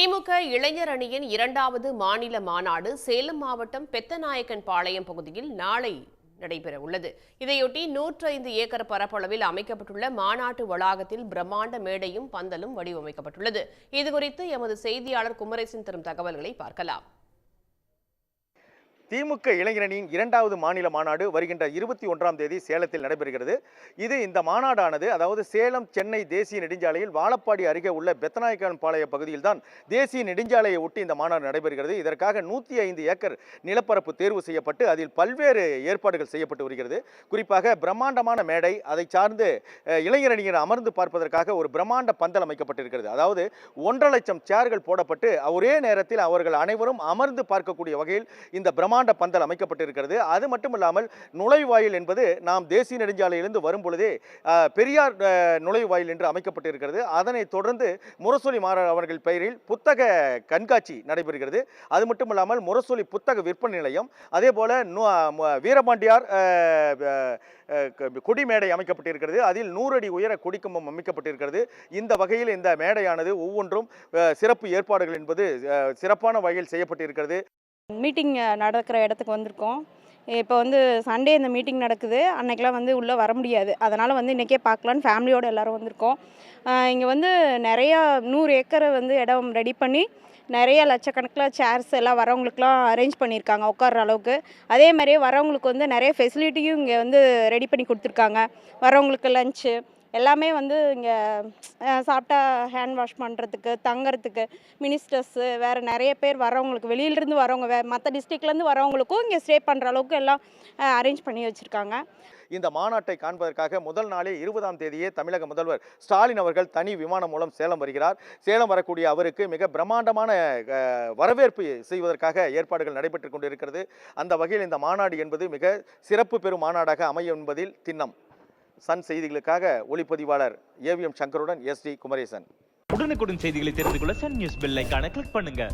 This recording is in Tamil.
திமுக இளைஞர் அணியின் இரண்டாவது மாநில மாநாடு சேலம் மாவட்டம் பெத்தநாயக்கன் பாளையம் பகுதியில் நாளை நடைபெற உள்ளது இதையொட்டி நூற்று ஐந்து ஏக்கர் பரப்பளவில் அமைக்கப்பட்டுள்ள மாநாட்டு வளாகத்தில் பிரம்மாண்ட மேடையும் பந்தலும் வடிவமைக்கப்பட்டுள்ளது. இதுகுறித்து எமது செய்தியாளர் குமரேசன் தரும் தகவல்களை பார்க்கலாம். திமுக இளைஞரணியின் இரண்டாவது மாநில மாநாடு வருகின்ற இருபத்தி ஒன்றாம் தேதி சேலத்தில் நடைபெறுகிறது. இது இந்த மாநாடானது அதாவது சேலம் சென்னை தேசிய நெடுஞ்சாலையில் வாழப்பாடி அருகே உள்ள பெத்தநாயக்கன் பாளைய பகுதியில் தான் தேசிய நெடுஞ்சாலையை ஒட்டி இந்த மாநாடு நடைபெறுகிறது. இதற்காக நூற்றி ஐந்து ஏக்கர் நிலப்பரப்பு தேர்வு செய்யப்பட்டு அதில் பல்வேறு ஏற்பாடுகள் செய்யப்பட்டு வருகிறது. குறிப்பாக பிரம்மாண்டமான மேடை அதை சார்ந்து இளைஞரணியர் அமர்ந்து பார்ப்பதற்காக ஒரு பிரம்மாண்ட பந்தல் அமைக்கப்பட்டிருக்கிறது. அதாவது ஒன்றரை லட்சம் சேர்கள் போடப்பட்டு ஒரே நேரத்தில் அவர்கள் அனைவரும் அமர்ந்து பார்க்கக்கூடிய வகையில் இந்த பிரம்மாண்ட பந்தல் அமைக்கப்பட்டிருக்கிறது. அது மட்டும் இல்லாமல் நுழைவாயில் என்பது நாம் தேசிய நெடுஞ்சாலையிலிருந்து வரும் பொழுதே பெரியார் நுழைவாயில் என்று அமைக்கப்பட்டிருக்கிறது. அதனைத் தொடர்ந்து முரசொலி மாற அவர்கள் பெயரில் புத்தக கண்காட்சி நடைபெறுகிறது. அது மட்டும் இல்லாமல் முரசொலி புத்தக விற்பனை நிலையம் அதே போல வீரபாண்டியார் கொடி மேடை அமைக்கப்பட்டிருக்கிறது. அதில் நூறு அடி உயர கொடிக்கம்பம் அமைக்கப்பட்டிருக்கிறது. இந்த வகையில் இந்த மேடையானது ஒவ்வொன்றும் சிறப்பு ஏற்பாடுகள் என்பது சிறப்பான வகையில் செய்யப்பட்டிருக்கிறது. மீட்டிங் நடக்கிற இடத்துக்கு வந்திருக்கோம். இப்போ வந்து சண்டே இந்த மீட்டிங் நடக்குது. அன்றைக்கெலாம் வந்து உள்ளே வர முடியாது. அதனால் வந்து இன்றைக்கே பார்க்கலான்னு ஃபேமிலியோடு எல்லோரும் வந்திருக்கோம். இங்கே வந்து நிறையா நூறு ஏக்கரை வந்து இடம் ரெடி பண்ணி நிறைய லட்சக்கணக்கில் சேர்ஸ் எல்லாம் வரவங்களுக்குலாம் அரேஞ்ச் பண்ணியிருக்காங்க உட்கார்ற அளவுக்கு. அதே மாதிரியே வரவங்களுக்கு வந்து நிறைய ஃபெசிலிட்டியும் இங்கே வந்து ரெடி பண்ணி கொடுத்துருக்காங்க. வரவங்களுக்கு லஞ்சு எல்லாமே வந்து இங்கே சாப்பிட்டா ஹேண்ட் வாஷ் பண்ணுறதுக்கு தங்கறதுக்கு மினிஸ்டர்ஸு வேறு நிறைய பேர் வரவங்களுக்கு வெளியிலேருந்து வரவங்க வே மற்ற டிஸ்ட்ரிக்ட்லேருந்து வரவங்களுக்கும் இங்கே ஸ்டே பண்ணுற அளவுக்கு எல்லாம் அரேஞ்ச் பண்ணி வச்சுருக்காங்க. இந்த மாநாட்டை காண்பதற்காக முதல் நாளே இருபதாம் தேதியே தமிழக முதல்வர் ஸ்டாலின் அவர்கள் தனி விமானம் மூலம் சேலம் வருகிறார். சேலம் வரக்கூடிய அவருக்கு மிக பிரம்மாண்டமான வரவேற்பு செய்வதற்காக ஏற்பாடுகள் நடைபெற்றுக் கொண்டிருக்கிறது. அந்த வகையில் இந்த மாநாடு என்பது மிக சிறப்பு பெறும் மாநாடாக அமையும் என்பதில் திண்ணம். சன் செய்திகளுக்காக ஒளிப்பதிவாளர் ஏவிஎம் சங்கருடன் எஸ் டி குமரேசன். உடனுக்குடன் செய்திகளை தெரிந்து கொள்ள சன் நியூஸ் பெல் கிளிக் பண்ணுங்க.